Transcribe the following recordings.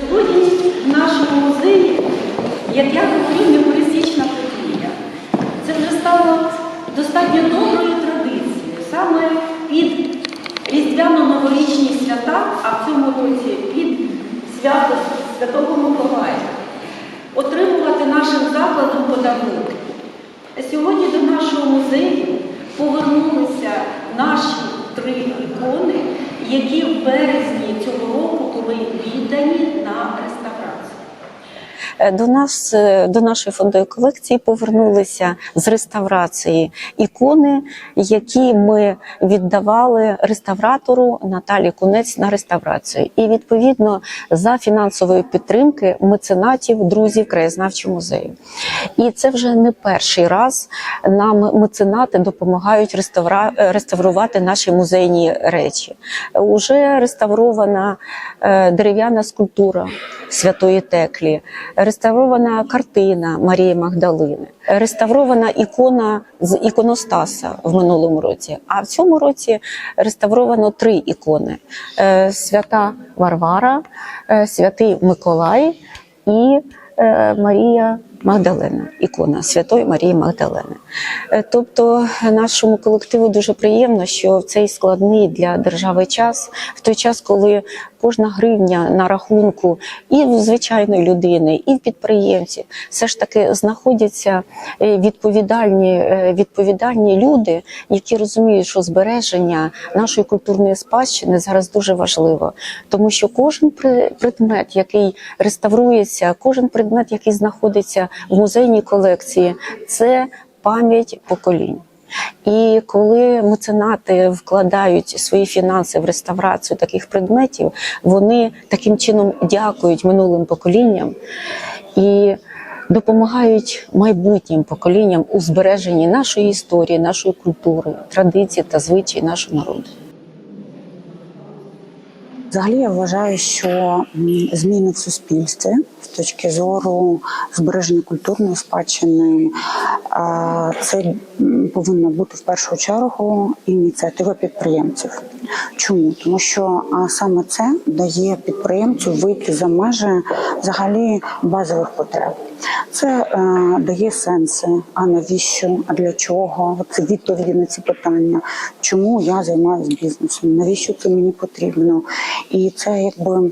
Сьогодні в нашому музеї, як я говорю, не гумористична подія. Це вже стало достатньо доброю традицією. Саме під різдвяно-новорічні свята, а в цьому році під свято Святого Миколая, отримувати нашим закладом подарунки. Сьогодні до нашого музею повернулися наші які в березні цього року були віддані До нас е, до нашої фондової колекції повернулися з реставрації ікони, які ми віддавали реставратору Наталі Кунець на реставрацію. І відповідно за фінансової підтримки меценатів, друзів краєзнавчого музею. І це вже не перший раз нам меценати допомагають реставра... е, реставрувати наші музейні речі. Е, Уже реставрована е, дерев'яна скульптура Святої Теклі, реставрована картина Марії Магдалини, реставрована ікона з іконостаса в минулому році. А в цьому році реставровано три ікони: Е, свята Варвара, е, святий Миколай і е, Марія Магдалена, ікона Святої Марії Магдалени. Е, Тобто нашому колективу дуже приємно, що в цей складний для держави час, в той час, коли кожна гривня на рахунку і в звичайної людини, і в підприємців, все ж таки знаходяться е, відповідальні, е, відповідальні люди, які розуміють, що збереження нашої культурної спадщини зараз дуже важливо, тому що кожен предмет, який реставрується, кожен предмет, який знаходиться в музейній колекції, це пам'ять поколінь. І коли меценати вкладають свої фінанси в реставрацію таких предметів, вони таким чином дякують минулим поколінням і допомагають майбутнім поколінням у збереженні нашої історії, нашої культури, традицій та звичаї нашого народу. Взагалі я вважаю, що зміни в суспільстві з точки зору збереження культурної спадщини це повинна бути в першу чергу ініціатива підприємців. Чому? Тому що саме це дає підприємцю вийти за межі взагалі базових потреб. Це е, дає сенси. А навіщо? А для чого? Це відповіді на ці питання. Чому я займаюся бізнесом? Навіщо це мені потрібно? І це якби.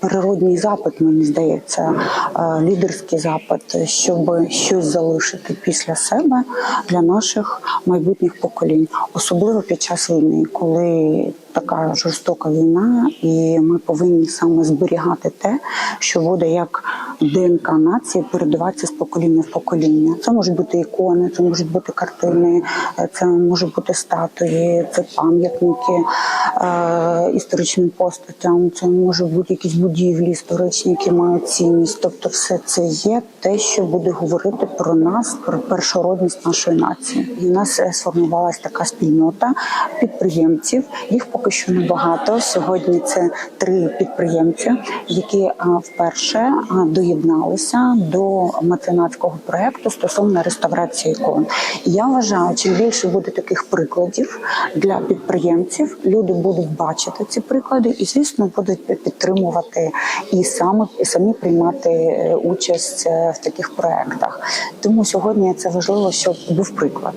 природний запит, мені здається, е, лідерський запит, щоб щось залишити після себе для наших майбутніх поколінь, особливо під час війни, коли така жорстока війна, і ми повинні саме зберігати те, що буде як ДНК нації передаватися з покоління в покоління. Це можуть бути ікони, це можуть бути картини, це можуть бути статуї, це пам'ятники е, історичним постатям, це можуть бути якісь будівлі історичні, які мають цінність. Тобто, все це є те, що буде говорити про нас, про першородність нашої нації. І у нас е, сформувалася така спільнота підприємців. Їх поки що небагато. Сьогодні це три підприємці, які вперше а, доєдналися до меценатського проекту стосовно реставрації ікон. Я вважаю, чим більше буде таких прикладів для підприємців, люди будуть бачити ці приклади і, звісно, будуть підтримувати і саме і самі приймати е, участь е, в таких проектах. Тому сьогодні це важливо, щоб був приклад.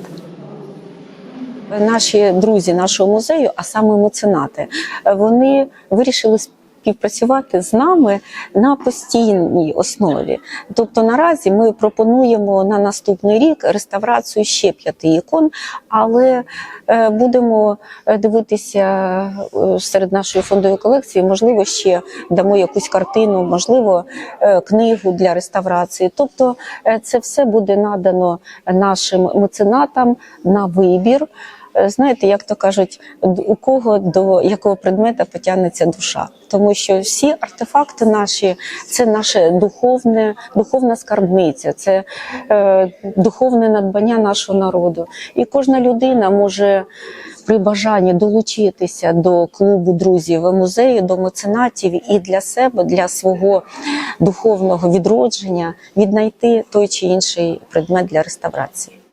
Наші друзі нашого музею, а саме меценати, вони вирішили співпрацювати з нами на постійній основі. Тобто наразі ми пропонуємо на наступний рік реставрацію ще п'яти ікон, але е, будемо е, дивитися е, серед нашої фондової колекції. Можливо, ще дамо якусь картину, можливо, книгу для реставрації. Тобто, це все буде надано нашим меценатам на вибір. Е, Знаєте, як то кажуть, у кого до якого предмета потягнеться душа, тому що всі артефакти наші це наше духовне, духовна скарбниця, це е, духовне надбання нашого народу. І кожна людина може при бажанні долучитися до клубу друзів музею, до меценатів і для себе, для свого духовного відродження віднайти той чи інший предмет для реставрації.